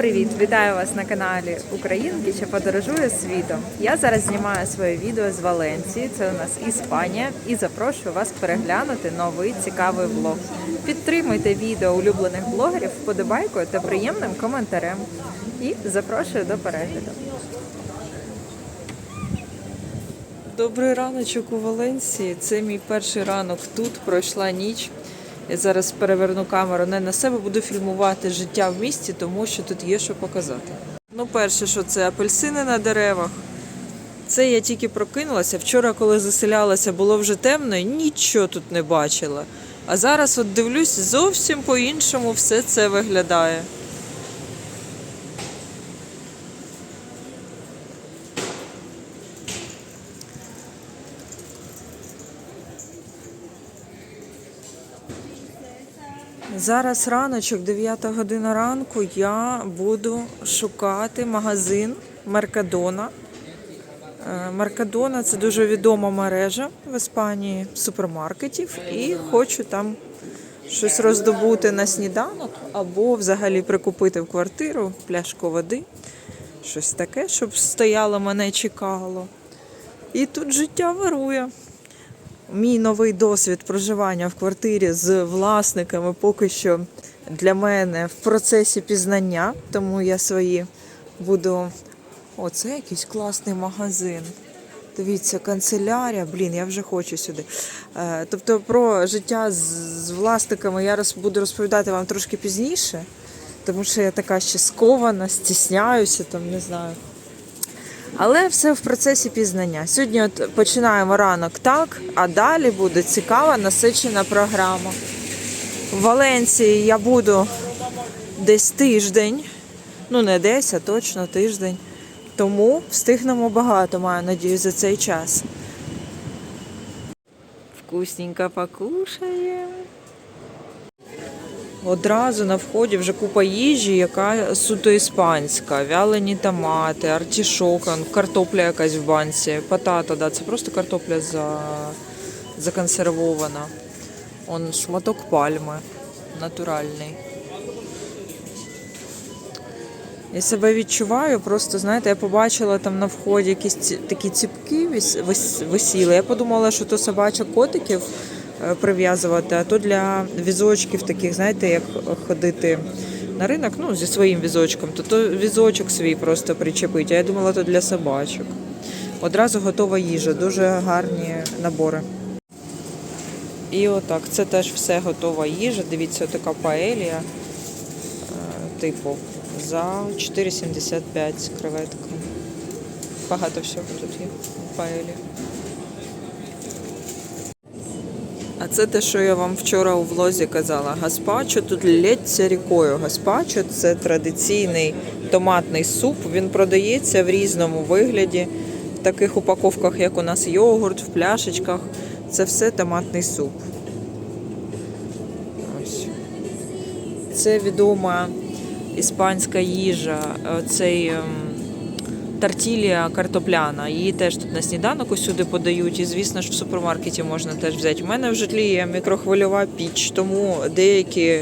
Привіт! Вітаю вас на каналі Українки, що подорожує світом. Я зараз знімаю своє відео з Валенції. Це у нас Іспанія, і запрошую вас переглянути новий цікавий влог. Підтримуйте відео улюблених блогерів вподобайкою та приємним коментарем. І запрошую до перегляду. Добрий раночок у Валенції. Це мій перший ранок тут. Пройшла ніч. Я зараз переверну камеру не на себе, буду фільмувати життя в місті, тому що тут є що показати. Ну, перше, що це апельсини на деревах. Це я тільки прокинулася. Вчора, коли заселялася, було вже темно і нічого тут не бачила. А зараз от дивлюсь, зовсім по-іншому все це виглядає. Зараз раночок, 9 година ранку, я буду шукати магазин Меркадона. Е, Меркадона це дуже відома мережа в Іспанії супермаркетів, і хочу там щось роздобути на сніданок або взагалі прикупити в квартиру пляшку води, щось таке, щоб стояло, мене чекало. І тут життя вирує. Мій новий досвід проживання в квартирі з власниками поки що для мене в процесі пізнання, тому я свої буду. О, це якийсь класний магазин. Дивіться, канцелярія. Блін, я вже хочу сюди. Е, Тобто про життя з, власниками я буду розповідати вам трошки пізніше, тому що я така ще скована, стісняюся, там не знаю. Але все в процесі пізнання. Сьогодні от починаємо ранок так, а далі буде цікава насичена програма. В Валенції я буду десь тиждень, ну не десь, а точно тиждень. Тому встигнемо багато, маю надію, за цей час. Вкусненько покушаємо. Одразу на вході вже купа їжі, яка суто іспанська. Вялені томати, артішок, картопля якась в банці, патата, да, це просто картопля за... законсервована. Он шматок пальми натуральний. Я себе відчуваю, просто знаєте, я побачила там на вході якісь ці- такі ціпки вис- вис- висіли. Я подумала, що то собачок котиків прив'язувати, а то для візочків таких, знаєте, як ходити на ринок, ну, зі своїм візочком, то, то візочок свій просто причепить. А я думала, то для собачок. Одразу готова їжа, дуже гарні набори. І отак, це теж все готова їжа. Дивіться, така паелія, е, типу, за 4,75 креветка. Багато всього тут є в А це те, що я вам вчора у влозі казала. Гаспачо тут лється рікою. Гаспачо це традиційний томатний суп. Він продається в різному вигляді, в таких упаковках, як у нас йогурт, в пляшечках. Це все томатний суп. Ось. Це відома іспанська їжа. Цей ем, тартілія картопляна. Її теж тут на сніданок усюди подають. І, звісно ж, в супермаркеті можна теж взяти. У мене в житлі є мікрохвильова піч, тому деякі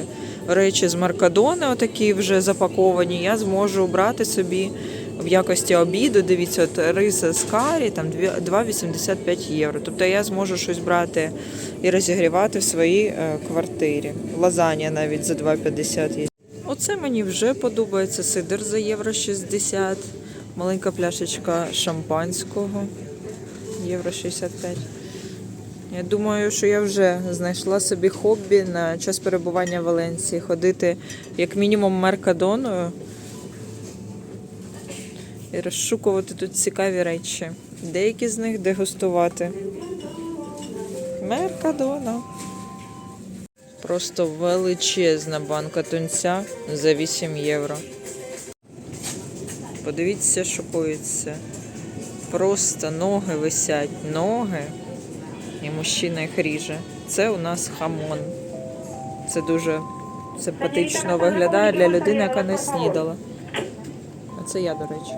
речі з Маркадони, отакі вже запаковані, я зможу брати собі в якості обіду. Дивіться, от риса з карі, там 2,85 євро. Тобто я зможу щось брати і розігрівати в своїй е, квартирі. Лазанія навіть за 2,50 є. Оце мені вже подобається. Сидр за євро 60. Маленька пляшечка шампанського. Євро 65. Я думаю, що я вже знайшла собі хобі на час перебування в Валенції. Ходити як мінімум Меркадоною і розшукувати тут цікаві речі. Деякі з них дегустувати. Меркадона. Просто величезна банка тунця за 8 євро. Подивіться, що коїться. Просто ноги висять, ноги, і мужчина їх ріже. Це у нас хамон. Це дуже симпатично виглядає для людини, яка не снідала. А це я, до речі.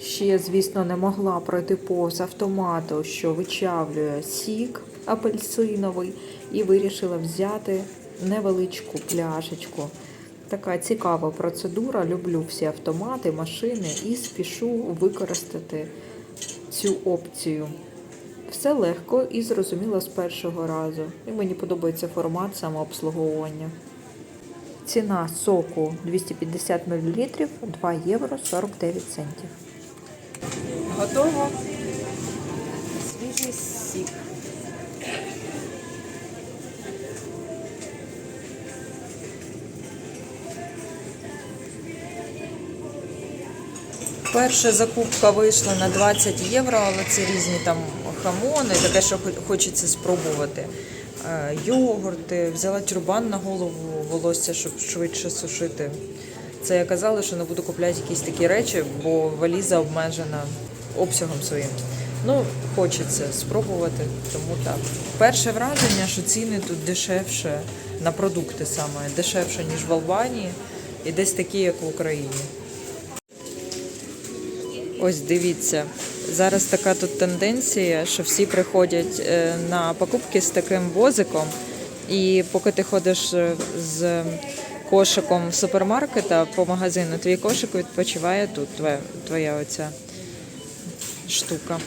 Ще звісно, не могла пройти повз автомату, що вичавлює сік апельсиновий, і вирішила взяти невеличку пляшечку така цікава процедура. Люблю всі автомати, машини і спішу використати цю опцію. Все легко і зрозуміло з першого разу. І мені подобається формат самообслуговування. Ціна соку 250 мл 2 євро 49 центів. Готово. Свіжий сік. Перша закупка вийшла на 20 євро, але це різні там хамони, таке, що хо- хочеться спробувати. Е, Йогурти, взяла тюрбан на голову волосся, щоб швидше сушити. Це я казала, що не буду купляти якісь такі речі, бо валіза обмежена обсягом своїм. Ну, хочеться спробувати, тому так. Перше враження, що ціни тут дешевше на продукти саме, дешевше, ніж в Албанії, і десь такі, як в Україні. Ось дивіться, зараз така тут тенденція, що всі приходять е, на покупки з таким возиком, і поки ти ходиш е, з кошиком супермаркета по магазину, твій кошик відпочиває тут, твоя, твоя оця штука.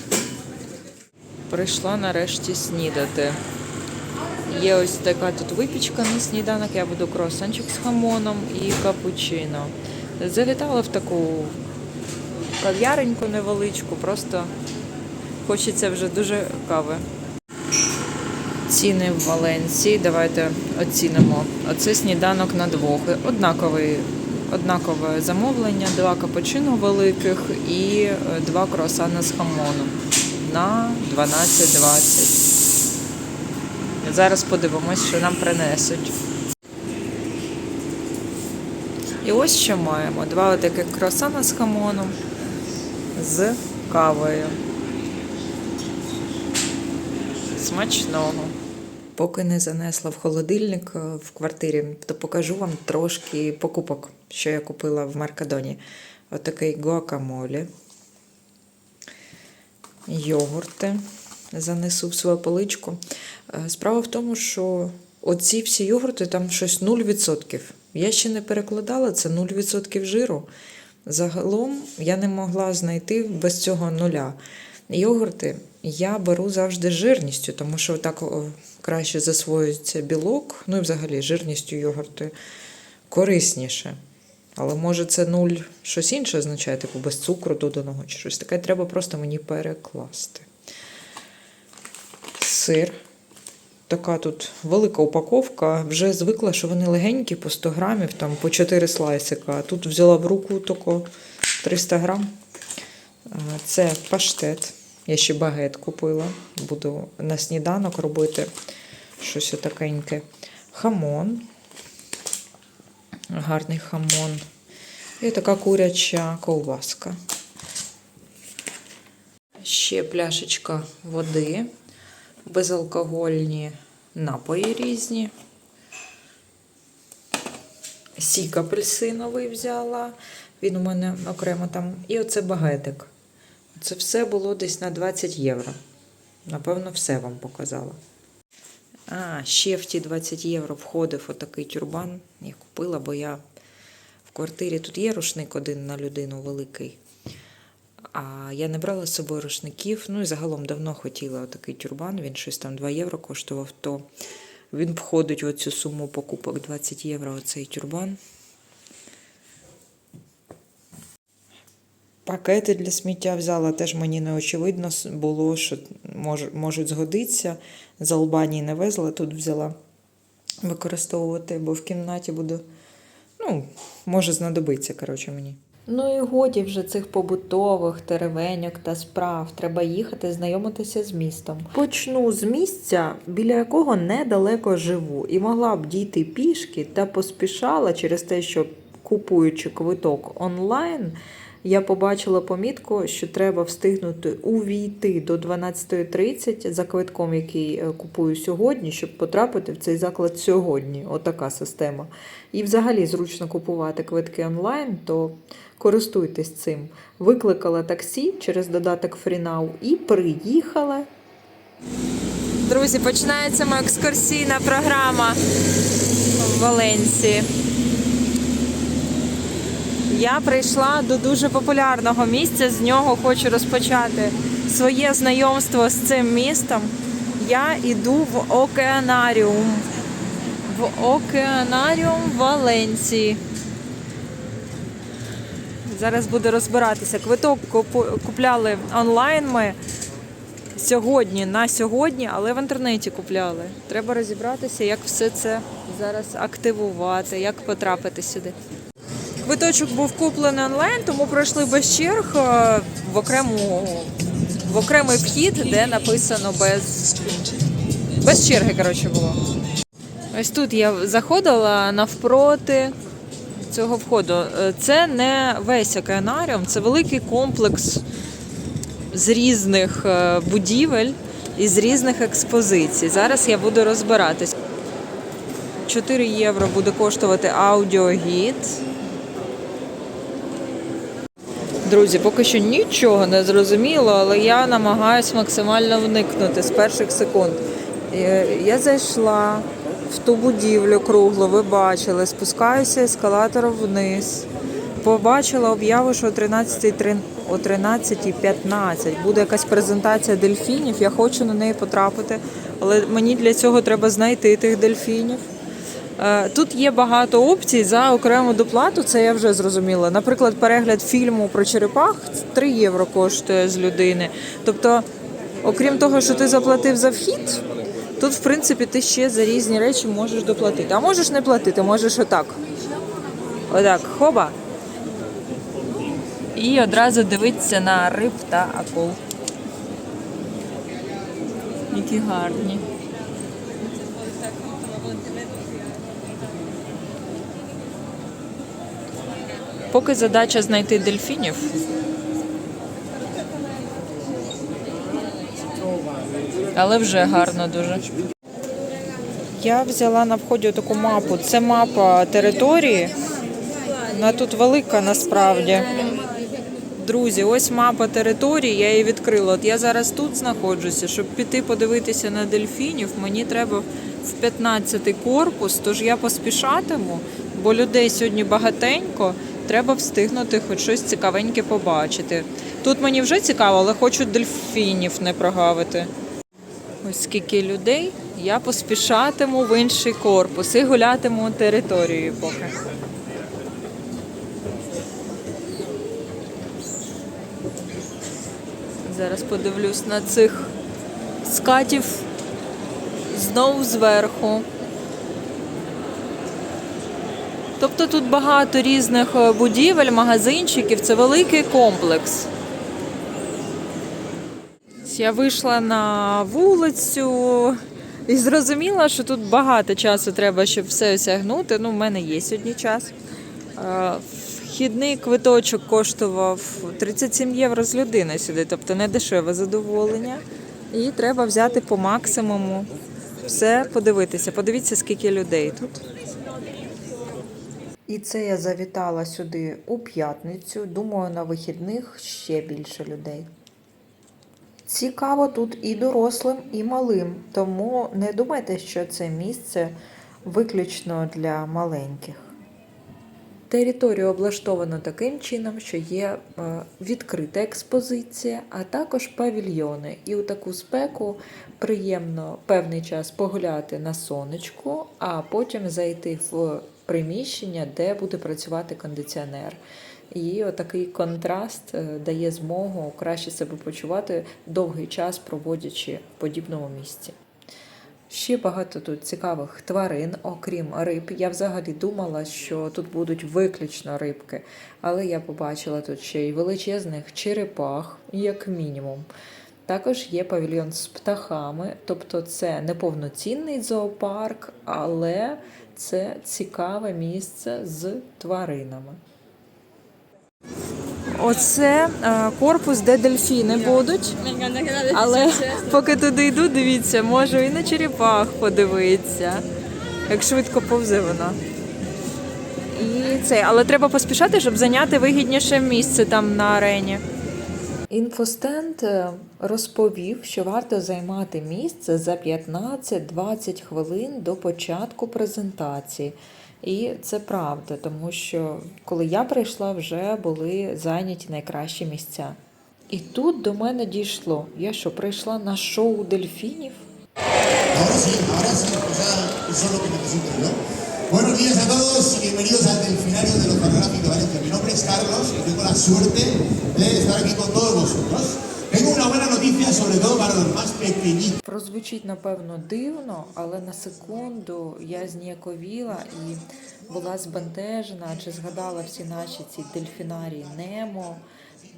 Прийшла нарешті снідати. Є ось така тут випічка на сніданок. Я буду круасанчик з хамоном і капучино. Завітала в таку кав'яреньку невеличку, просто хочеться вже дуже кави. Ціни в Валенції. Давайте оцінимо. Оце сніданок на двох. Однаковий, однакове замовлення, два капучино великих і е, два круасани з хамоном на 12,20. Зараз подивимось, що нам принесуть. І ось що маємо: два таких круасана з хамоном з кавою. Смачного. Поки не занесла в холодильник е, в квартирі, то покажу вам трошки покупок, що я купила в Маркадоні. Отакий гуакамолі, йогурти занесу в свою поличку. Е, Справа в тому, що оці всі йогурти там щось 0%. Я ще не перекладала, це 0% жиру. Загалом я не могла знайти без цього нуля. Йогурти я беру завжди жирністю, тому що так краще засвоюється білок, ну і взагалі жирністю йогурти корисніше. Але може це нуль щось інше означає, типу без цукру доданого чи щось таке. Треба просто мені перекласти. Сир. Така тут велика упаковка. Вже звикла, що вони легенькі по 100 грамів, там по 4 слайсика. А тут взяла в руку тако 300 грам. Це паштет. Я ще багет купила. Буду на сніданок робити щось отакеньке. Хамон. Гарний хамон. І така куряча ковбаска. Ще пляшечка води, безалкогольні напої різні. Сік апельсиновий взяла. Він у мене окремо там. І оце багетик. Це все було десь на 20 євро. Напевно, все вам показала. А, ще в ті 20 євро входив отакий тюрбан. Я купила, бо я в квартирі тут є рушник один на людину великий. А я не брала з собою рушників. Ну і загалом давно хотіла отакий тюрбан. Він щось там 2 євро коштував. То він входить в цю суму покупок 20 євро. Оцей тюрбан. Пакети для сміття взяла, теж мені не очевидно було, що мож, можуть згодитися. З Албанії не везла, тут взяла використовувати, бо в кімнаті буду, ну, може знадобиться, коротше, мені. Ну і годі вже цих побутових теревеньок та справ. Треба їхати знайомитися з містом. Почну з місця, біля якого недалеко живу, і могла б дійти пішки та поспішала через те, що купуючи квиток онлайн. Я побачила помітку, що треба встигнути увійти до 12.30 за квитком, який е, купую сьогодні, щоб потрапити в цей заклад сьогодні. Отака система. І взагалі зручно купувати квитки онлайн, то користуйтесь цим. Викликала таксі через додаток FreeNow і приїхала. Друзі, починається моя екскурсійна програма в Валенсії. Я прийшла до дуже популярного місця. З нього хочу розпочати своє знайомство з цим містом. Я йду в океанаріум. В океанаріум Валенції. Зараз буду розбиратися. Квиток купляли онлайн ми сьогодні на сьогодні, але в інтернеті купляли. Треба розібратися, як все це зараз активувати, як потрапити сюди. Квиточок був куплений онлайн, тому пройшли без черг е, в окрему в окремий вхід, де написано без, без черги. Коротше, було. Ось тут я заходила навпроти цього входу. Е, Це не весь океанаріум, це великий комплекс з різних е, будівель і з різних експозицій. Зараз я буду розбиратись. 4 євро буде коштувати аудіогід. Друзі, поки що нічого не зрозуміло, але я намагаюся максимально вникнути з перших секунд. Е, Я зайшла в ту будівлю круглу, ви бачили, спускаюся ескалатором вниз. Побачила об'яву, що о 13.15 о 13.15 буде якась презентація дельфінів. Я хочу на неї потрапити, але мені для цього треба знайти тих дельфінів. Е, Тут є багато опцій за окрему доплату, це я вже зрозуміла. Наприклад, перегляд фільму про черепах 3 євро коштує з людини. Тобто, окрім того, що ти заплатив за вхід, тут, в принципі, ти ще за різні речі можеш доплатити. А можеш не платити, можеш отак. Отак, хоба. І одразу дивитися на риб та акул. Які гарні. Поки задача знайти дельфінів. Але вже гарно дуже. Я взяла на вході таку мапу. Це мапа території. Вона тут велика насправді. Друзі, ось мапа території, я її відкрила. От я зараз тут знаходжуся. Щоб піти подивитися на дельфінів, мені треба в 15-й корпус, тож я поспішатиму, бо людей сьогодні багатенько. Треба встигнути хоч щось цікавеньке побачити. Тут мені вже цікаво, але хочу дельфінів не прогавити. Ось скільки людей. Я поспішатиму в інший корпус і гулятиму територією поки. Зараз подивлюсь на цих скатів знову зверху. Тобто тут багато різних е, будівель, магазинчиків, це великий комплекс. Я вийшла на вулицю і зрозуміла, що тут багато часу треба, щоб все осягнути. Ну, в мене є сьогодні час. Е, Вхідний квиточок коштував 37 євро з людини сюди, тобто не дешеве задоволення. І треба взяти по максимуму все подивитися. Подивіться, скільки людей тут. І це я завітала сюди у п'ятницю. Думаю, на вихідних ще більше людей. Цікаво тут і дорослим, і малим, тому не думайте, що це місце виключно для маленьких. Територію облаштовано таким чином, що є е, відкрита експозиція, а також павільйони. І у таку спеку приємно певний час погуляти на сонечку, а потім зайти в приміщення, де буде працювати кондиціонер. І отакий контраст е, дає змогу краще себе почувати довгий час, проводячи в подібному місці. Ще багато тут цікавих тварин, окрім риб. Я взагалі думала, що тут будуть виключно рибки, але я побачила тут ще й величезних черепах, як мінімум. Також є павільйон з птахами, тобто це не повноцінний зоопарк, але це цікаве місце з тваринами. Оце е, корпус, де дельфіни будуть. Але поки туди йду, дивіться, можу і на черепах подивитися. Як швидко повзе вона. І це, але треба поспішати, щоб зайняти вигідніше місце там на арені. Інфостенд е, розповів, що варто займати місце за 15-20 хвилин до початку презентації. І це правда, тому що коли я прийшла, вже були зайняті найкращі місця. І тут до мене дійшло. Я що, прийшла на шоу дельфінів? Buenos días a todos y bienvenidos al Delfinario de los Panorámicos de Valencia. Mi nombre es Carlos y tengo la suerte de estar aquí con todos vosotros. Прозвучить, напевно, дивно, але на секунду я зніяковіла і була збентежена, чи згадала всі наші ці дельфінарії Немо,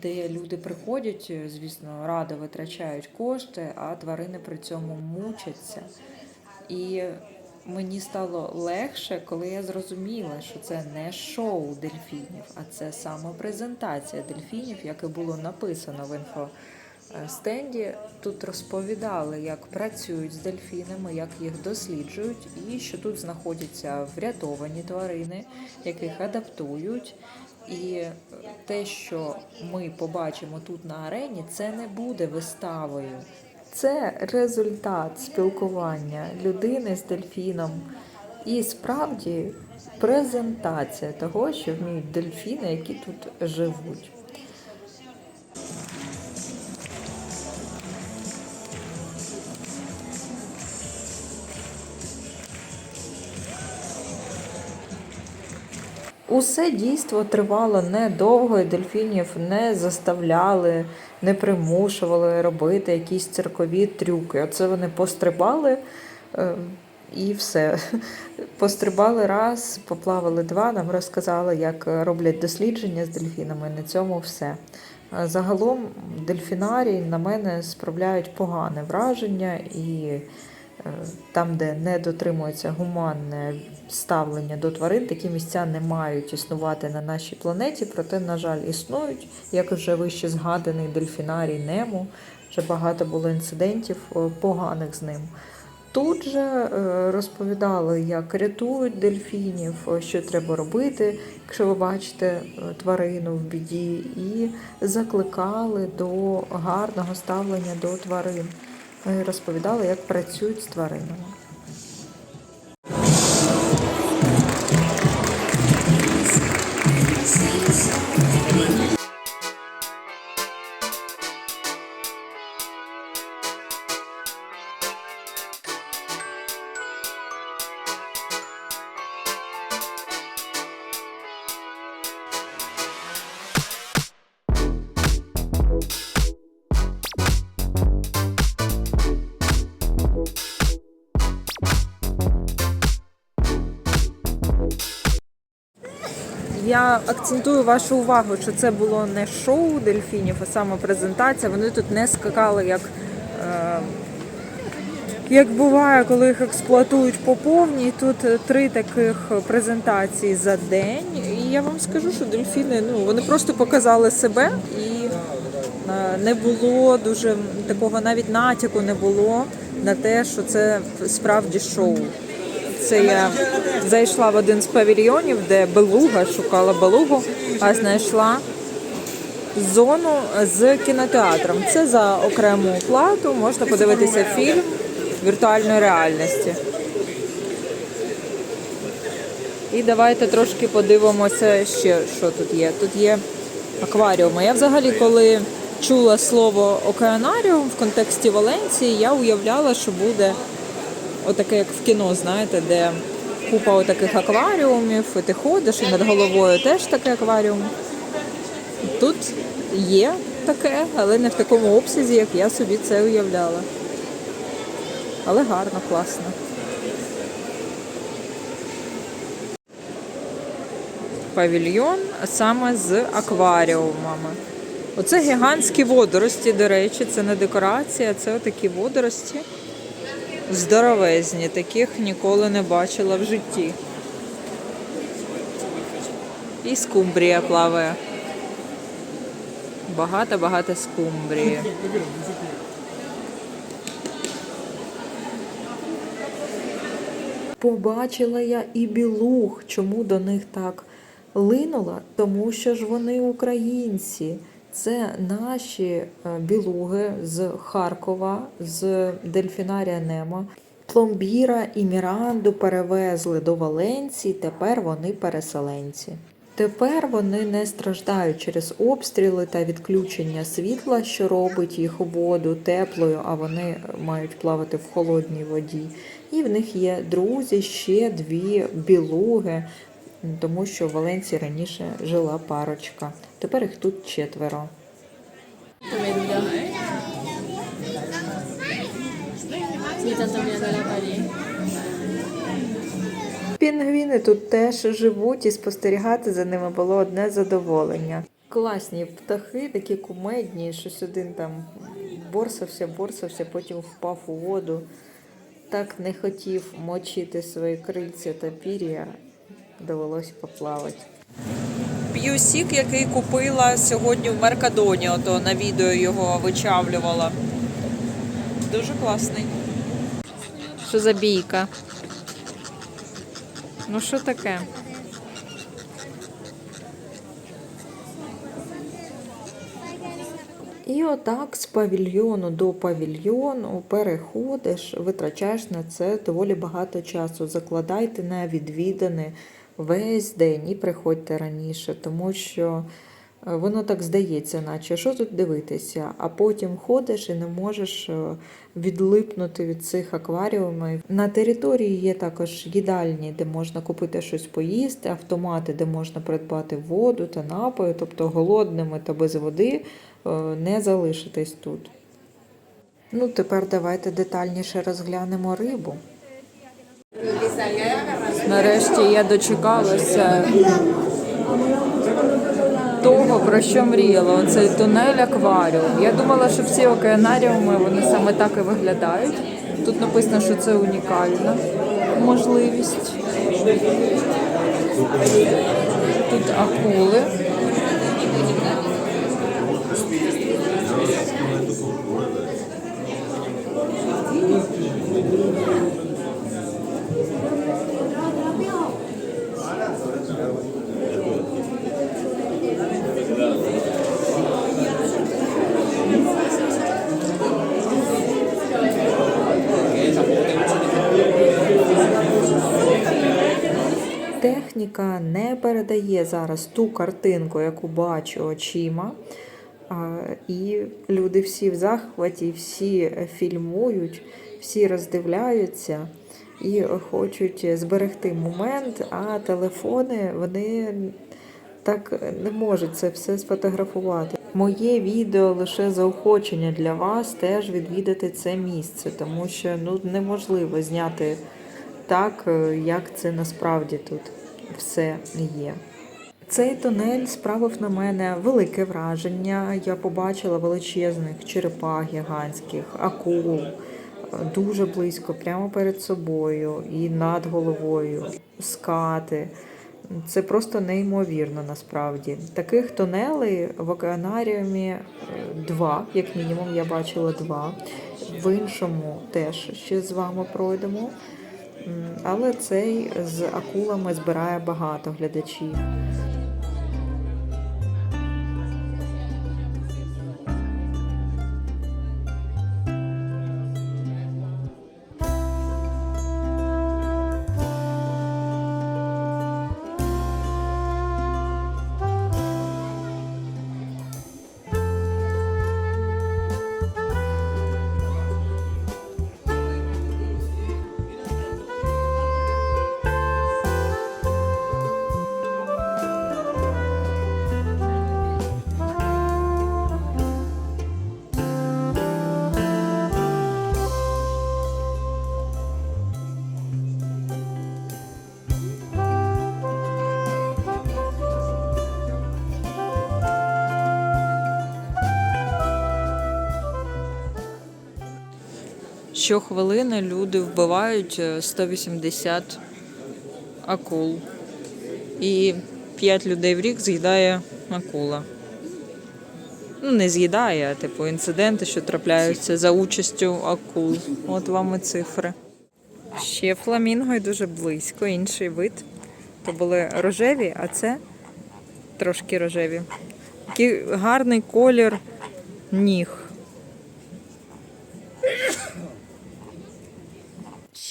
де люди приходять, звісно, радо витрачають кошти, а тварини при цьому мучаться. І мені стало легше, коли я зрозуміла, що це не шоу дельфінів, а це саме презентація дельфінів, як і було написано в інфо. Е, стенді тут розповідали, як працюють з дельфінами, як їх досліджують, і що тут знаходяться врятовані тварини, яких адаптують. І те, що ми побачимо тут на арені, це не буде виставою. Це результат спілкування людини з дельфіном. І справді презентація того, що вміють дельфіни, які тут живуть. Усе дійство тривало недовго, і дельфінів не заставляли, не примушували робити якісь циркові трюки. Оце вони пострибали е, і все. Пострибали раз, поплавали два, нам розказали, як роблять дослідження з дельфінами. На цьому все. Е, Загалом дельфінарії на мене справляють погане враження і там, де не дотримується гуманне ставлення до тварин, такі місця не мають існувати на нашій планеті, проте, на жаль, існують, як вже вище згаданий дельфінарій Немо. Вже багато було інцидентів е, поганих з ним. Тут же е, розповідали, як рятують дельфінів, е, що треба робити, якщо ви бачите тварину в біді, і закликали до гарного ставлення до тварин. Розповідали, як працюють з тваринами. Акцентую вашу увагу, що це було не шоу дельфінів, а саме презентація. Вони тут не скакали, як, е, як буває, коли їх експлуатують по повній. Тут е, три таких презентації за день. І я вам скажу, що дельфіни ну, вони просто показали себе і е, не було дуже такого навіть натяку не було на те, що це справді шоу. Це я зайшла в один з павільйонів, де белуга, шукала белугу, а знайшла зону з кінотеатром. Це за окрему плату можна подивитися фільм віртуальної реальності. І давайте трошки подивимося ще, що тут є. Тут є акваріуми. Я взагалі, коли чула слово океанаріум в контексті Валенції, я уявляла, що буде отаке, як в кіно, знаєте, де купа отаких акваріумів, і ти ходиш, і над головою теж такий акваріум. Тут є таке, але не в такому обсязі, як я собі це уявляла. Але гарно, класно. Павільйон саме з акваріумами. Оце гігантські водорості, до речі, це не декорація, це отакі водорості. Здоровезні, таких ніколи не бачила в житті. І скумбрія плаває. Багато-багато скумбрії. Побачила я і білух. Чому до них так линула? Тому що ж вони українці. Це наші е, білуги з Харкова, з Дельфінарія Немо. Пломбіра і Міранду перевезли до Валенції, тепер вони переселенці. Тепер вони не страждають через обстріли та відключення світла, що робить їх воду теплою, а вони мають плавати в холодній воді. І в них є друзі, ще дві білуги, тому що в Валенції раніше жила парочка. Тепер їх тут четверо. Пінгвіни тут теж живуть і спостерігати за ними було одне задоволення. Класні птахи, такі кумедні, щось один там борсався, борсався, потім впав у воду. Так не хотів мочити свої крильця та пір'я, довелося поплавати. П'ю сік, який купила сьогодні в Меркадоні, ото на відео його вичавлювала. Дуже класний. Що за бійка? Ну що таке? І отак з павільйону до павільйону переходиш, витрачаєш на це доволі багато часу. Закладайте на відвідини весь день і приходьте раніше, тому що е, воно так здається, наче що тут дивитися, а потім ходиш і не можеш е, відлипнути від цих акваріумів. На території є також їдальні, де можна купити щось поїсти, автомати, де можна придбати воду та напої, тобто голодними та без води е, не залишитись тут. Ну, тепер давайте детальніше розглянемо рибу. Нарешті я дочекалася того, про що мріяла. Цей тунель акваріум. Я думала, що всі океанаріуми вони саме так і виглядають. Тут написано, що це унікальна можливість. Тут акули. Техніка не передає зараз ту картинку, яку бачу очима. І люди всі в захваті, всі фільмують, всі роздивляються і хочуть зберегти момент, а телефони вони так не можуть це все сфотографувати. Моє відео лише заохочення для вас теж відвідати це місце, тому що ну неможливо зняти так, як це насправді тут все є. Цей тунель справив на мене велике враження. Я побачила величезних черепах гігантських, акул дуже близько, прямо перед собою і над головою, скати. Це просто неймовірно насправді. Таких тунелей в океанаріумі е, два, як мінімум, я бачила два. В іншому теж ще з вами пройдемо. Але цей з акулами збирає багато глядачів. Щохвилини люди вбивають е, 180 акул. І 5 людей в рік з'їдає акула. Ну, не з'їдає, а типу інциденти, що трапляються за участю акул. От вам і цифри. Ще фламінго і дуже близько, інший вид. То були рожеві, а це трошки рожеві. Такий гарний колір ніг.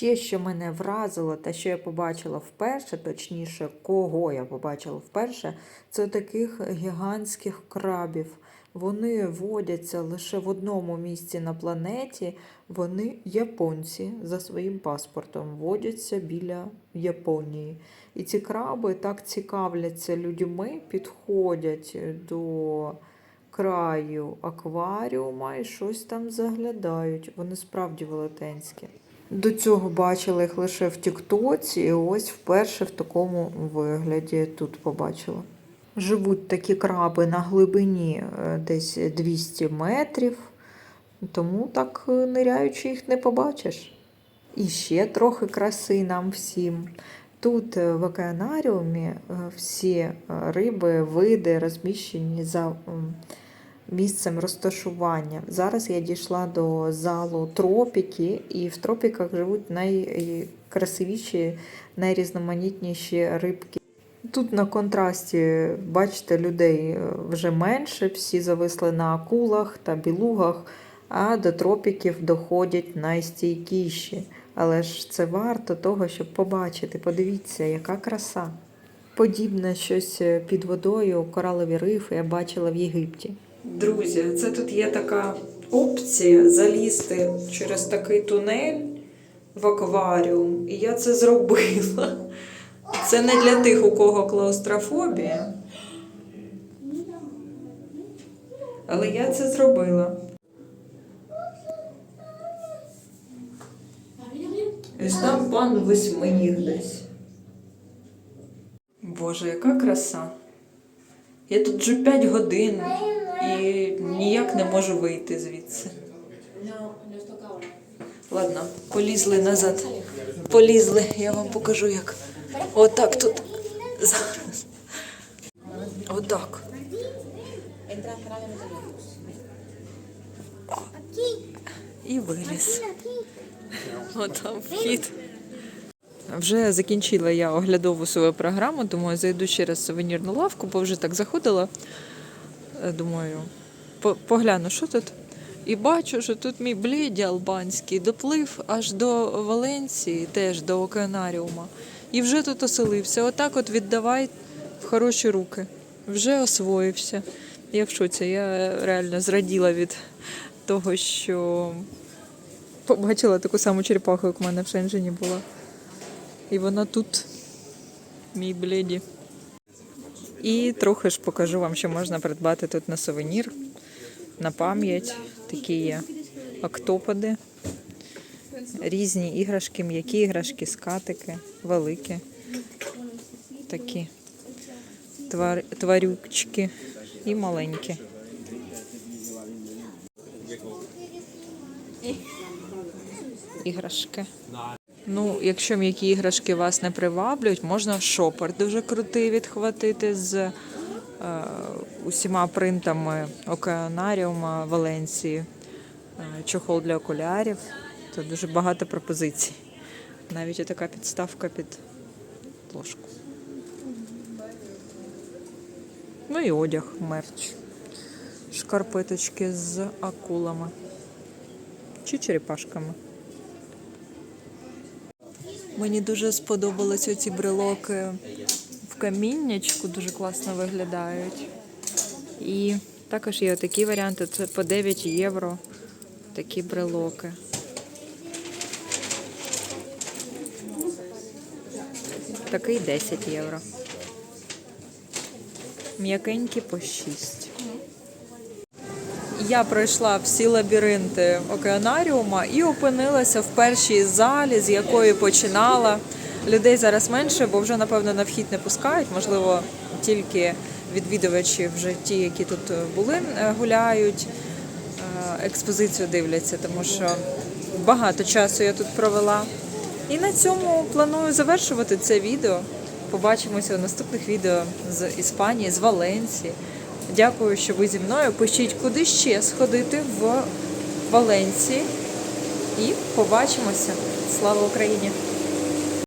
Ще що мене вразило, та що я побачила вперше, точніше, кого я побачила вперше, це таких гігантських крабів. Вони водяться лише в одному місці на планеті. Вони японці за своїм паспортом водяться біля Японії. І ці краби так цікавляться людьми, підходять до краю акваріума і щось там заглядають. Вони справді велетенські. До цього бачила їх лише в Тіктоці, і ось вперше в такому вигляді тут побачила. Живуть такі краби на глибині е, десь 200 метрів, тому так е, ниряючи їх не побачиш. І ще трохи краси нам всім. Тут е, в океанаріумі всі риби, види розміщені за місцем розташування. Зараз я дійшла до залу тропіки, і в тропіках живуть найкрасивіші, найрізноманітніші рибки. Тут на контрасті, бачите, людей е, вже менше, всі зависли на акулах та білугах, а до тропіків доходять найстійкіші. Але ж це варто того, щоб побачити. Подивіться, яка краса. Подібне щось е, під водою, коралові рифи я бачила в Єгипті. Друзі, це тут є така опція залізти через такий тунель в акваріум, і я це зробила. Це не для тих, у кого клаустрофобія. Але я це зробила. Ось там пан восьминіг десь. Боже, яка краса. Я тут вже 5 годин і ніяк не можу вийти звідси. Ладно, полізли назад. Полізли, я вам покажу як. Отак тут. Зараз. Отак. І виліз. Отам вхід. Вже закінчила я оглядову свою програму, думаю, зайду ще раз в сувенірну лавку, бо вже так заходила. Е, Думаю, погляну, що тут. І бачу, що тут мій бліді албанський доплив аж до Валенції, теж до океанаріума. І вже тут оселився. Отак от віддавай в хороші руки. Вже освоївся. Я в шоці, я реально зраділа від того, що побачила таку саму черепаху, як в мене в Шенжені була. І вона тут, мій бліді. І трохи ж покажу вам, що можна придбати тут на сувенір, на пам'ять. Такі є октоподи, різні іграшки, м'які іграшки, скатики, великі. Такі твар, тварючки і маленькі. Іграшки. Ну, якщо м'які іграшки вас не приваблюють, можна шопер дуже крутий відхватити з е, усіма принтами океанаріума Валенції, е, чохол для окулярів. Це дуже багато пропозицій. Навіть така підставка під ложку. Ну і одяг, мерч. Шкарпеточки з акулами чи черепашками. Мені дуже сподобалися ці брелоки в каміннячку, дуже класно виглядають. І також є такі варіанти, це по 9 євро такі брелоки. Такий 10 євро. М'якенькі по 6. Я пройшла всі лабіринти океанаріума і опинилася в першій залі, з якої починала. Людей зараз менше, бо вже напевно на вхід не пускають. Можливо, тільки відвідувачі вже ті, які тут були, е, гуляють, е, експозицію дивляться, тому що багато часу я тут провела. І на цьому планую завершувати це відео. Побачимося у наступних відео з Іспанії, з Валенції. Дякую, що ви зі мною. Пишіть, куди ще сходити в Валенції. І побачимося. Слава Україні!